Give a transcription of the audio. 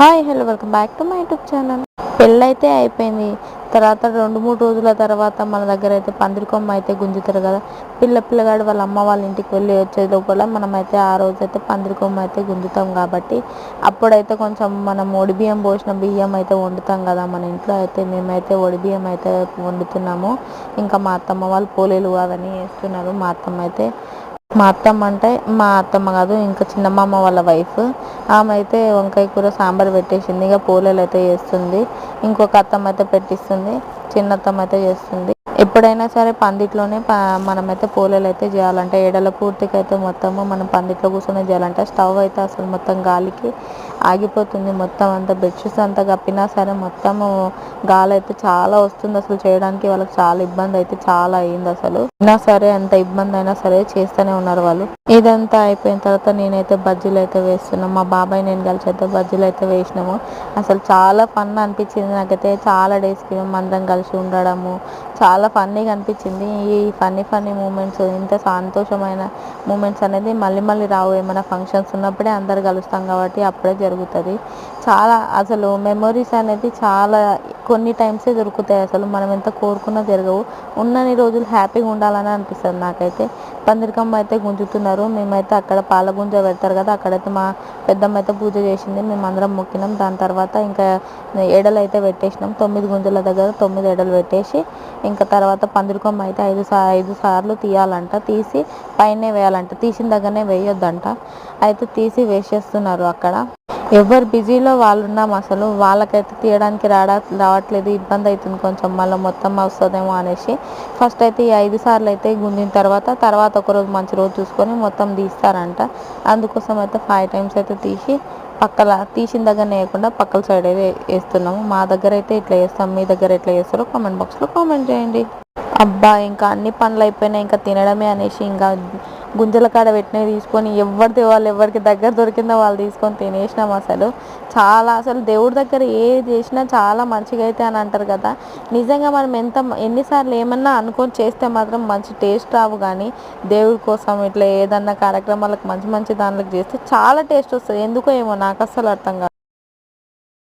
Hi hello welcome back to my YouTube channel. పెళ్ళైతే అయిపోయింది. తర్వాత రెండు మూడు రోజుల తర్వాత మన దగ్గర అయితే పందిరికొమ్మ అయితే గుంజుతారు కదా. పిల్ల పిల్లగాడు వాళ్ళ అమ్మ వాళ్ళ ఇంటికి వెళ్ళి వచ్చే లోపల మనమైతే ఆ రోజు అయితే పందిరికొమ్మ అయితే గుంజుతాం కాబట్టి అప్పుడైతే కొంచెం మనం ఒడి బియ్యం పోసిన బియ్యం అయితే వండుతాం కదా. మన ఇంట్లో అయితే మేమైతే ఒడి బియ్యం అయితే వండుతున్నాము. ఇంకా మా అత్తమ్మ వాళ్ళు పోలేలు అవన్నీ వేస్తున్నారు. మా అత్తమ్మ అయితే మా అత్తమ్మ అంటే మా అత్తమ్మ కాదు ఇంకా చిన్నమ్మమ్మ వాళ్ళ వైఫ్ ఆమె అయితే వంకాయ కూర సాంబార్ పెట్టేసింది. ఇక పూలలు అయితే చేస్తుంది. ఇంకొక అత్తమ్మ అయితే పెట్టిస్తుంది. చిన్న అత్తమ్మ అయితే చేస్తుంది. ఎప్పుడైనా సరే పందిట్లోనే ప మనమైతే పూలలు అయితే చేయాలంటే ఏడల పూర్తికి అయితే మొత్తము మనం పందిట్లో కూర్చొని చేయాలంటే స్టవ్ అయితే అసలు మొత్తం గాలికి ఆగిపోతుంది. మొత్తం అంతా బెడ్షీట్స్ అంతా కప్పినా సరే మొత్తము గాలి అయితే చాలా వస్తుంది అసలు చేయడానికి. వాళ్ళకి చాలా ఇబ్బంది అయితే చాలా అయింది అసలు. అయినా సరే అంత ఇబ్బంది అయినా సరే చేస్తూనే ఉన్నారు వాళ్ళు. ఇదంతా అయిపోయిన తర్వాత నేనైతే బజ్జీలు అయితే వేస్తున్నాను మా బాబాయ్ నేను కలిసి అయితే బజ్జీలు అయితే వేసినాము. అసలు చాలా ఫన్ అనిపించింది నాకైతే. చాలా డేస్కి మేము అందరం కలిసి ఉండడము. చాలా ఫన్నీగా అనిపించింది. ఈ ఫన్నీ ఫన్నీ మూమెంట్స్ ఇంత సంతోషమైన మూమెంట్స్ అనేది మళ్ళీ మళ్ళీ రావు. ఏమైనా ఫంక్షన్స్ ఉన్నప్పుడే అందరు కలుస్తాం కాబట్టి అప్పుడే జరుగుతుంది. చాలా అసలు మెమొరీస్ అనేది చాలా కొన్ని టైమ్సే దొరుకుతాయి అసలు. మనం ఎంత కోరుకున్నా జరగవు. ఉన్నన్ని రోజులు హ్యాపీగా ఉండాలని అనిపిస్తుంది నాకైతే. పందిరికమ్మ అయితే గుంజుతున్నారు. మేమైతే అక్కడ పాల గుంజ పెడతారు కదా అక్కడైతే మా పెద్దమ్మ అయితే పూజ చేసింది. మేము అందరం మొక్కినాం. దాని తర్వాత ఇంకా ఎడలు అయితే పెట్టేసినాం. తొమ్మిది గుంజల దగ్గర తొమ్మిది ఎడలు పెట్టేసి ఇంకా తర్వాత పందిరికొమ్మ అయితే ఐదు సా ఐదు సార్లు తీయాలంట. తీసి పైనే వేయాలంట. తీసిన దగ్గరనే వేయొద్దంట. అయితే తీసి వేసేస్తున్నారు అక్కడ. ఎవరు బిజీలో వాళ్ళు ఉన్నాం అసలు. వాళ్ళకైతే తీయడానికి రాడా రావట్లేదు. ఇబ్బంది అవుతుంది కొంచెం. మళ్ళీ మొత్తం వస్తుందేమో అనేసి ఫస్ట్ అయితే ఈ ఐదు సార్లు అయితే గుంజిన తర్వాత తర్వాత ఒక రోజు మంచి రోజు చూసుకొని మొత్తం తీస్తారంట. అందుకోసం అయితే ఫైవ్ టైమ్స్ అయితే తీసి పక్కల తీసిన దగ్గర వేయకుండా పక్కల సైడ్ అయితే వేస్తున్నాము. మా దగ్గర అయితే ఇట్లా వేస్తాం మీ దగ్గర ఎట్లా చేస్తారో కామెంట్ బాక్స్లో కామెంట్ చేయండి. అబ్బా ఇంకా అన్ని పనులు అయిపోయినాయి ఇంకా తినడమే అనేసి ఇంకా గుంజల కాడ పెట్టినవి తీసుకొని ఎవరిది వాళ్ళు ఎవరికి దగ్గర దొరికిందో వాళ్ళు తీసుకొని తినేసినాం అసలు. చాలా అసలు దేవుడి దగ్గర ఏది చేసినా చాలా మంచిగా అయితే అని అంటారు కదా. నిజంగా మనం ఎంత ఎన్నిసార్లు ఏమన్నా అనుకొని చేస్తే మాత్రం మంచి టేస్ట్ రావు కానీ దేవుడి కోసం ఇట్లా ఏదన్నా కార్యక్రమాలకు మంచి మంచి దానిలకు చేస్తే చాలా టేస్ట్ వస్తుంది. ఎందుకో ఏమో నాకు అస్సలు అర్థం కాదు.